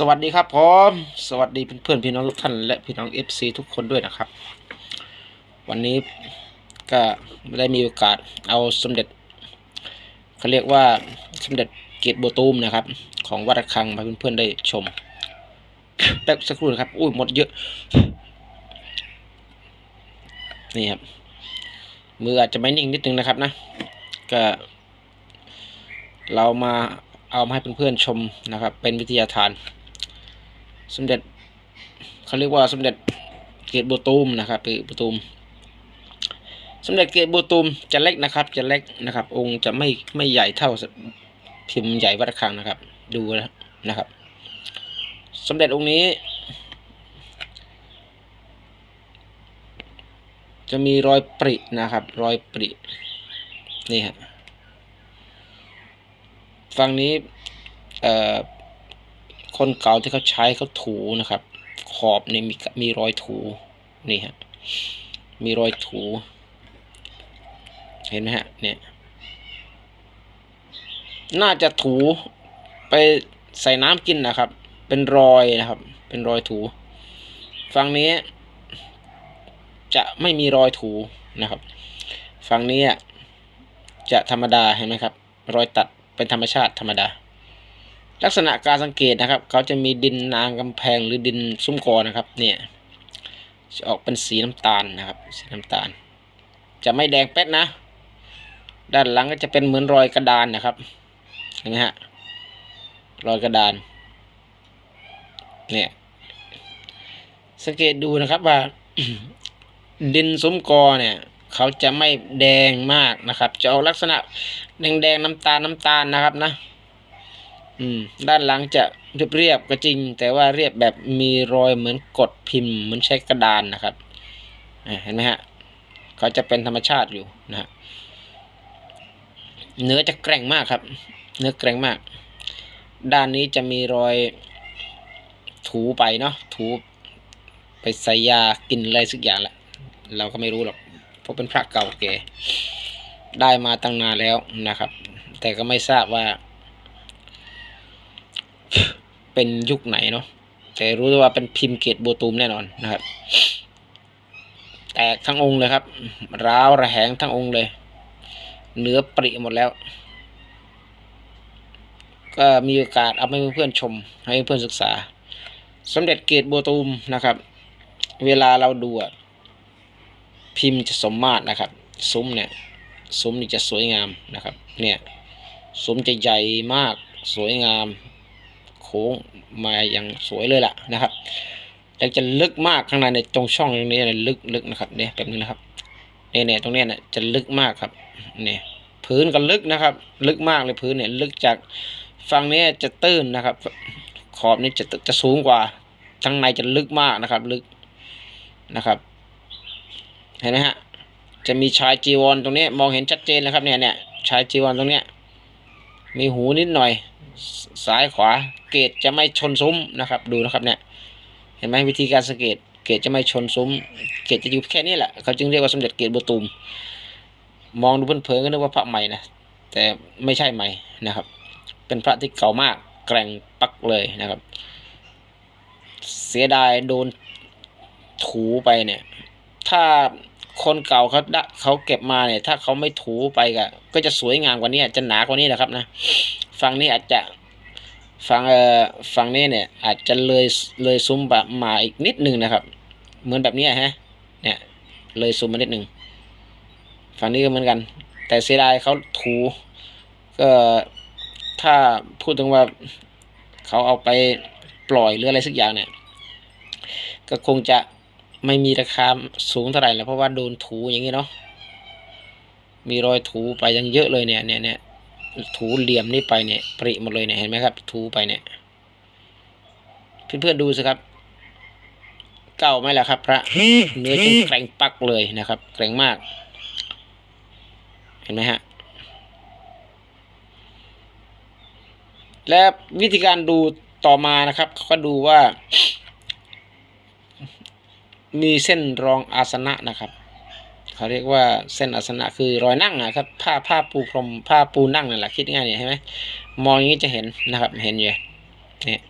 สวัสดีครับผมสวัสดีเพื่อนๆพี่น้องทุกท่านและพี่น้อง FC ทุกคนด้วยนะครับ วันนี้ก็ได้มีโอกาสเอาสมเด็จเขาเรียกว่าสมเด็จเกตโบตูมนะครับ ของวัดระฆังมาเพื่อนๆได้ชม แป๊บสักครู่นะครับ อุ้ยหมดเยอะ นี่ครับ มืออาจจะไม่นิ่งนิดนึงนะครับนะ ก็เรามาเอามาให้เพื่อนๆชมนะครับ เป็นวิทยาทาน สมเด็จเขาเรียกว่าสมเด็จเกตโบตูมนะครับเกตโบตูมสมเด็จเกตโบตูมจะเล็กนะครับ จะเล็กนะครับ องค์จะไม่ไม่ใหญ่เท่าพิมพ์ใหญ่วัดระฆังนะครับ ดูนะครับ สมเด็จองค์นี้ จะมีรอยปรินะครับ รอยปรินี่ฮะฝั่งนี้เอ่อ คนเก่าที่เขาใช้เขาถูนะครับ ขอบนี่มีมีรอยถูนี่ฮะมีรอยถู เห็นไหมฮะเนี่ยน่าจะถูไปใส่น้ำกินนะครับ เป็นรอยนะครับ เป็นรอยถู ฝั่งนี้ จะไม่มีรอยถูนะครับ ฝั่งนี้จะธรรมดาเห็นไหมครับ รอยตัดเป็นธรรมชาติธรรมดา ลักษณะการสังเกตนะครับ เขาจะมีดินนางกำแพงหรือดินซุ้มกอนะครับ เนี่ยจะออกเป็นสีน้ำตาลนะครับ สีน้ำตาล จะไม่แดงเป๊ดนะ ด้านหลังก็จะเป็นเหมือนรอยกระดานนะครับเห็นไหมฮะรอยกระดาน เนี่ยสังเกตดูนะครับว่า ดินซุ้มกอเนี่ย เขาจะไม่แดงมากนะครับ จะออกลักษณะแดงแดงน้ำตาลน้ำตาลนะครับนะ อืมด้านหลังจะเรียบเรียบก็จริง แต่ว่าเรียบแบบมีรอยเหมือนกดพิมพ์เหมือนใช้กระดานนะครับเห็นไหมฮะเขาจะเป็นธรรมชาติอยู่นะฮะเนื้อจะแกร่งมากครับ เนื้อแกร่งมาก ด้านนี้จะมีรอยถูไปเนาะถูไปใส่ยากินอะไรสักอย่างแหละเราก็ไม่รู้หรอกเพราะเป็นพระเก่าแก่ได้มาตั้งนานแล้วนะครับ แต่ก็ไม่ทราบว่า เป็นยุคไหนเนาะแต่รู้ว่าเป็นพิมพ์เกตโบตูมแน่นอนนะครับ แตกทั้งองค์เลยครับ ร้าวระแหงทั้งองค์เลย เนื้อปริหมดแล้ว ก็มีโอกาสเอาให้เพื่อนชม ให้เพื่อนศึกษา สมเด็จเกตโบตูมนะครับ เวลาเราดูพิมพ์จะสมมาตรนะครับ ซุ้มเนี่ยซุ้มนี่จะสวยงามนะครับ เนี่ยซุ้มจะใหญ่มากสวยงาม ค้งมาอย่างสวยเลยล่ะนะครับแล้วจะลึกมากข้างในในตรงช่องตรงนี้ลึกลึกนะครับเนี่ยแบบนี้นะครับเนี่ยเนี่ยตรงเนี้ยเนี่ยจะลึกมากครับเนี่ยพื้นก็ลึกนะครับ ลึกมากเลยพื้นเนี่ยลึกจากฝั่งนี้จะตื้นนะครับ ขอบนี้จะจะสูงกว่าทั้งในจะลึกมากนะครับ ลึกนะครับเห็นไหมฮะจะมีชายจีวรตรงนี้มองเห็นชัดเจนนะครับเนี่ยเนี่ยชายจีวรตรงเนี้ย มีหูนิดหน่อย ซ้ายขวา เกตจะไม่ชนซุ้มนะครับ ดูนะครับเนี่ย เห็นไหมวิธีการสังเกต เกตจะไม่ชนซุ้ม เกตจะอยู่แค่นี้แหละ เขาจึงเรียกว่าสมเด็จเกตโบตูม มองดูเพลินๆก็นึกว่าพระใหม่นะ แต่ไม่ใช่ใหม่นะครับ เป็นพระที่เก่ามาก แกร่งปักเลยนะครับ เสียดายโดนถูไปเนี่ย ถ้า คนเก่าเขาเขาเก็บมาเนี่ย ถ้าเขาไม่ถูไปก็ก็จะสวยงามกว่านี้จะหนากว่านี้นะครับนะฝั่งนี้อาจจะฝั่งเอ่อฝั่งนี้เนี่ย อาจจะเลยเลยซุ้มแบบมาอีกนิดหนึ่งนะครับ เหมือนแบบนี้ฮะ เนี่ย เลยซุ้มมานิดหนึ่งฝั่งนี้ก็เหมือนกัน แต่เสียดายเขาถูก็ถ้าพูดถึงว่าเขาเอาไปปล่อยหรืออะไรสักอย่างเนี่ย ก็คงจะ ไม่มีราคาสูงเท่าไหร่แล้วเพราะว่าโดนถูอย่างนี้เนาะมีรอยถูไปยังเยอะเลยเนี่ยเนี่ยเนี่ยถูเหลี่ยมนี่ไปเนี่ยปริหมดเลยเนี่ยเห็นไหมครับ ถูไปเนี่ยเพื่อนๆดูสิครับ เก่าไหมล่ะครับ พระเนื้อจะแกร่งปักเลยนะครับแกร่งมาก เห็นไหมฮะและวิธีการดูต่อมานะครับเขาก็ดูว่า มีเส้นรองอาสนะนะครับเขาเรียกว่าเส้นอาสนะคือรอยนั่งนะครับ ผ้าผ้าปูพรมผ้าปูนั่งนั่นแหละคิดง่ายเนี่ยใช่ไหมมองอย่างนี้จะเห็นนะครับ เห็นอยู่เนี่ย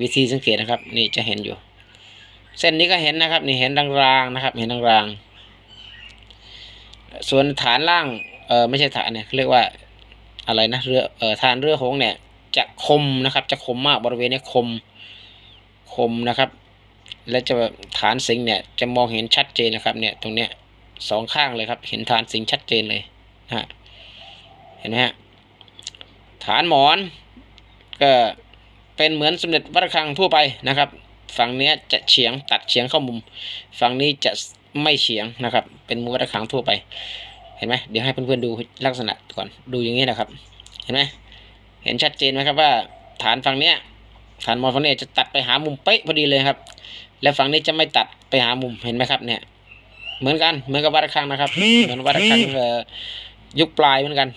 วิธีสังเกตนะครับ นี่จะเห็นอยู่ เส้นนี้ก็เห็นนะครับ นี่เห็นรางๆนะครับ เห็นรางๆส่วนฐานล่างเออไม่ใช่ฐานเนี่ยเขาเรียกว่าอะไรนะเรือเออฐานเรือหงเนี่ย จะคมนะครับ จะคมมากบริเวณนี้คมคมนะครับ และจะฐานสิงเนี่ยจะมองเห็นชัดเจนนะครับ เนี่ยตรงเนี้ยสองข้างเลยครับเห็นฐานสิงชัดเจนเลยนะฮะเห็นไหมฮะฐานหมอนก็เป็นเหมือนสมเด็จวัดระฆังทั่วไปนะครับ ฝั่งเนี้ยจะเฉียงตัดเฉียงเข้ามุม ฝั่งนี้จะไม่เฉียงนะครับ เป็นมุมวัดระฆังทั่วไป เห็นไหมเดี๋ยวให้เพื่อนๆดูลักษณะก่อนดูอย่างนี้นะครับ เห็นไหมเห็นชัดเจนไหมครับว่าฐานฝั่งเนี้ยฐานมอนฝั่งเนี้ยจะตัดไปหามุมเป๊ะพอดีเลยครับ และฝั่งนี้จะไม่ตัดไปหามุมเห็นไหมครับเนี่ย เหมือนกันเหมือนกับวัดระฆังนะครับเหมือนวัดระฆังเอ่อยุคปลายเหมือนกัน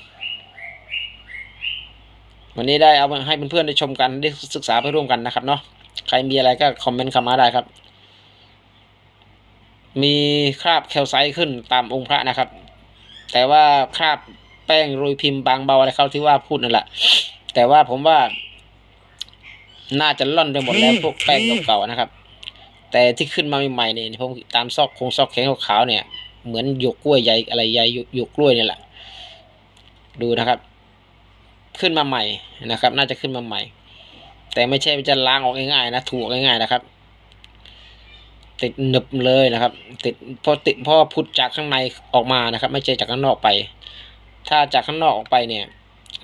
วันนี้ได้เอามาให้เพื่อนๆได้ชมกันได้ศึกษาไปร่วมกันนะครับเนาะใครมีอะไรก็คอมเมนต์เข้ามาได้ครับ มีคราบแคลไซต์ขึ้นตามองค์พระนะครับ แต่ว่าคราบแป้งโรยพิมพ์บางเบาอะไรเขาที่ว่าพูดนั่นแหละแต่ว่าผมว่า น่าจะล่อนไปหมดแล้วพวกแป้งเก่าๆนะครับ แต่ที่ขึ้นมาใหม่ๆเนี่ยผมตามซอกคงซอกแข็งขาวๆเนี่ย เหมือนหยวกกล้วยใหญ่อะไรใหญ่หยวกกล้วยเนี่ยแหละ ดูนะครับ ขึ้นมาใหม่นะครับ น่าจะขึ้นมาใหม่ แต่ไม่ใช่จะล้างออกง่ายๆนะถูกง่ายๆนะครับ ติดหนึบเลยนะครับ ติดพอติดพอพุดจากข้างในออกมานะครับ ไม่ใช่จากข้างนอกไป ถ้าจากข้างนอกออกไปเนี่ย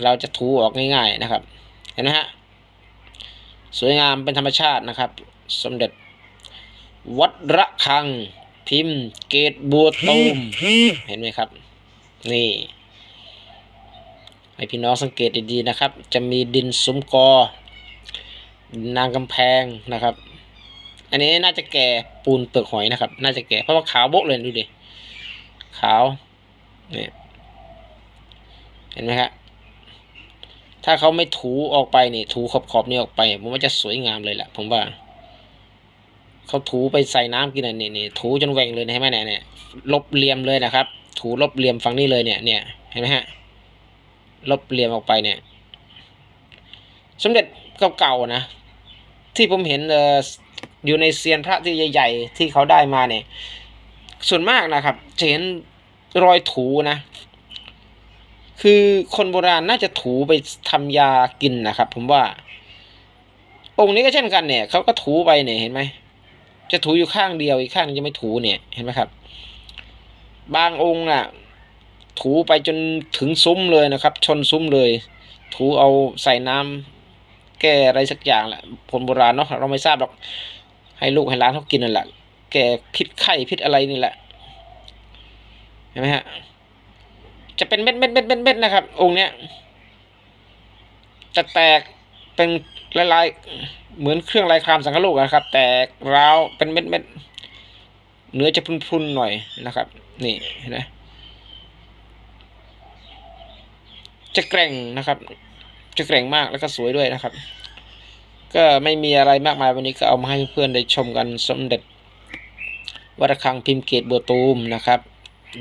เราจะถูออกง่าย ๆนะครับ เห็นไหมฮะสวยงามเป็นธรรมชาตินะครับ สมเด็จ วัดระฆัง พิมพ์ เกตบัวตูมเห็นไหมครับ นี่ให้พี่น้องสังเกตดีๆนะครับ จะมีดินซุ้มกอนางกำแพงนะครับ อันนี้น่าจะแก่ปูนเปลือกหอยนะครับ น่าจะแก่เพราะว่าขาวโบกเลยดูดิขาวเนี่ยเห็นไหมครับถ้าเขาไม่ถูออกไปนี่ถูขอบขอบๆนี่ออกไปผมว่าจะสวยงามเลยแหละผมว่า เขาถูไปใส่น้ำกินอะนี่นี่ถูจนแหว่งเลยนะเห็นไหมเนี่ยเนี่ยลบเหลี่ยมเลยนะครับ ถูลบเหลี่ยมฝั่งนี้เลยเนี่ยเนี่ยเห็นไหมฮะลบเหลี่ยมออกไปเนี่ย สมเด็จเก่าๆนะ ที่ผมเห็นเอออยู่ในเซียนพระที่ใหญ่ ๆ ที่เขาได้มาเนี่ย ส่วนมากนะครับจะเห็นรอยถูนะ คือคนโบราณน่าจะถูไปทำยากินนะครับ ผมว่า องค์นี้ก็เช่นกันเนี่ยเขาก็ถูไปเนี่ยเห็นไหม จะถูอยู่ข้างเดียวอีกข้างนึงจะไม่ถูเนี่ยเห็นไหมครับ บางองค์น่ะ ถูไปจนถึงซุ้มเลยนะครับ ชนซุ้มเลย ถูเอาใส่น้ำแก้อะไรสักอย่างแหละคนโบราณเนาะเราไม่ทราบหรอกให้ลูกให้หลานเขากินนั่นแหละแก้พิษไข้พิษอะไรนี่แหละเห็นไหมฮะจะเป็นเม็ดเม็ดเม็ดเม็ดเม็ดนะครับ องค์เนี้ยจะแตกเป็น ลายๆเหมือนเครื่องลายครามสังฆลูกนะครับ แตกร้าวเป็นเม็ดเม็ดเนื้อจะพรุนๆหน่อยนะครับ นี่เห็นไหมจะแกร่งนะครับ จะแกร่งมากแล้วก็สวยด้วยนะครับ ก็ไม่มีอะไรมากมายวันนี้ก็เอามาให้เพื่อนๆได้ชมกันสมเด็จวัดระฆังพิมพ์เกตบัวตูมนะครับ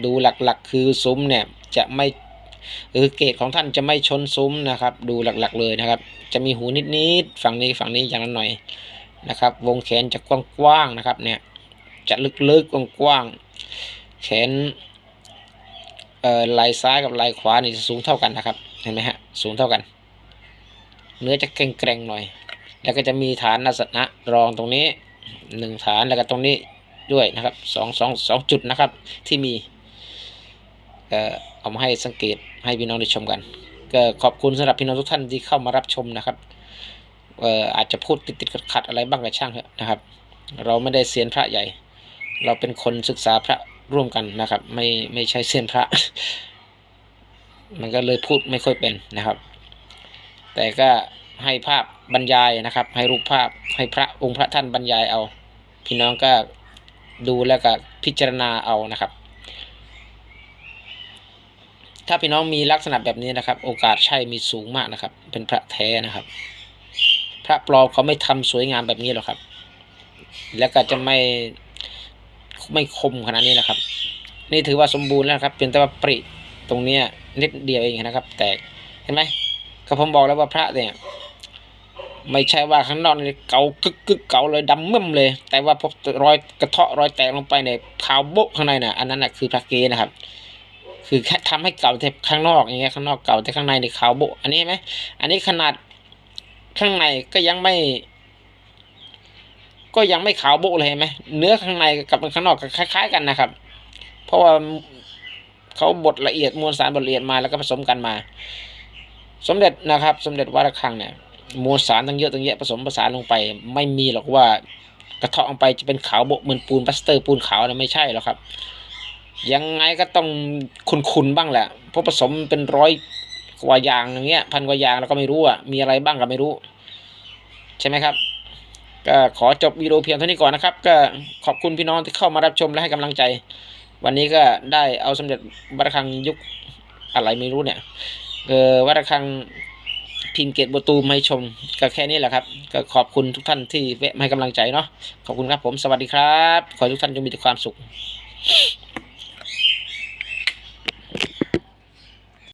ดูหลักๆ คือซุ้มเนี่ยจะไม่ เออเกตของท่านจะไม่ชนซุ้มนะครับ ดูหลักๆเลยนะครับ จะมีหูนิดๆฝั่งนี้ฝั่งนี้อย่างละหน่อยนะครับ วงแขนจะกว้างๆนะครับ เนี่ย จะลึกๆกว้างๆแขนเอ่อไหล่ซ้ายกับไหล่ขวานี่จะสูงเท่ากันนะครับ เห็นไหมฮะสูงเท่ากัน เนื้อจะเกร็งๆหน่อย แล้วก็จะมีฐานนัสนะรองตรงนี้หนึ่งฐานแล้วก็ตรงนี้ด้วยนะครับสองสองสองจุดนะครับที่มี เอ่อเอามาให้สังเกตให้พี่น้องได้ชมกัน ก็ขอบคุณสำหรับพี่น้องทุกท่านที่เข้ามารับชมนะครับเอ่ออาจจะพูดติดติดๆขัดอะไรบ้างก็ช่างเถอะนะครับ เราไม่ได้เซียนพระใหญ่ เราเป็นคนศึกษาพระร่วมกันนะครับ ไม่ไม่ใช่เซียนพระ มันก็เลยพูดไม่ค่อยเป็นนะครับ แต่ก็ให้ภาพบรรยายนะครับ ให้รูปภาพให้พระองค์พระท่านบรรยายเอา พี่น้องก็ดูแล้วก็พิจารณาเอานะครับ ถ้าพี่น้องมีลักษณะแบบนี้นะครับ โอกาสใช่มีสูงมากนะครับ เป็นพระแท้นะครับ พระปลอมเขาไม่ทำสวยงามแบบนี้หรอกครับ แล้วก็จะไม่ไม่คมขนาดนี้นะครับ นี่ถือว่าสมบูรณ์แล้วครับเพียงแต่ว่าปริตรงเนี้ยนิดเดียวเองนะครับ แตกเห็นไหมก็ผมบอกแล้วว่าพระเนี่ย ไม่ใช่ว่าข้างนอกนี่เกากึกกึกเกาเลยดำมึมเลย แต่ว่าพบรอยกระเทาะรอยแตกลงไปเนี่ยขาวโบ๊ะข้างในน่ะ อันนั้นน่ะคือพระเกนะครับ คือแค่ทำให้เก่าแต่ข้างนอกอย่างเงี้ยข้างนอกเก่าแต่ข้างในนี่ขาวโบอันนี้เห็นไหมอันนี้ขนาดข้างในก็ยังไม่ ก็ยังไม่ขาวโบเลยเห็นไหมเนื้อข้างในกับข้างนอกก็คล้าย ๆ กันนะครับ เพราะว่าเขาบดละเอียดมวลสารบดละเอียดมาแล้วก็ผสมกันมา สมเด็จนะครับ สมเด็จวัดระฆังเนี่ยมวลสารตั้งเยอะตั้งแยะผสมผสานลงไป ไม่มีหรอกว่ากระเทาะลงไปจะเป็นขาวโบเหมือนปูนพลาสเตอร์ปูนขาวนะไม่ใช่หรอกครับ ยังไงก็ต้องคุณๆบ้างแหละเพราะผสมเป็นร้อยกว่าอย่างอย่างเงี้ยพันกว่าอย่างเราก็ไม่รู้อะมีอะไรบ้างก็ไม่รู้ ใช่ไหมครับ ก็ขอจบวิดีโอเพียงเท่านี้ก่อนนะครับ ก็ขอบคุณพี่น้องที่เข้ามารับชมและให้กำลังใจ วันนี้ก็ได้เอาสมเด็จวัดระฆังยุคอะไรไม่รู้เนี่ยเออวัดระฆังพิมพ์เกตโบตูมให้ชม ก็แค่นี้แหละครับ ก็ขอบคุณทุกท่านที่แวะมาให้กำลังใจเนาะขอบคุณครับผมสวัสดีครับ ขอให้ทุกท่านจงมีแต่ความสุข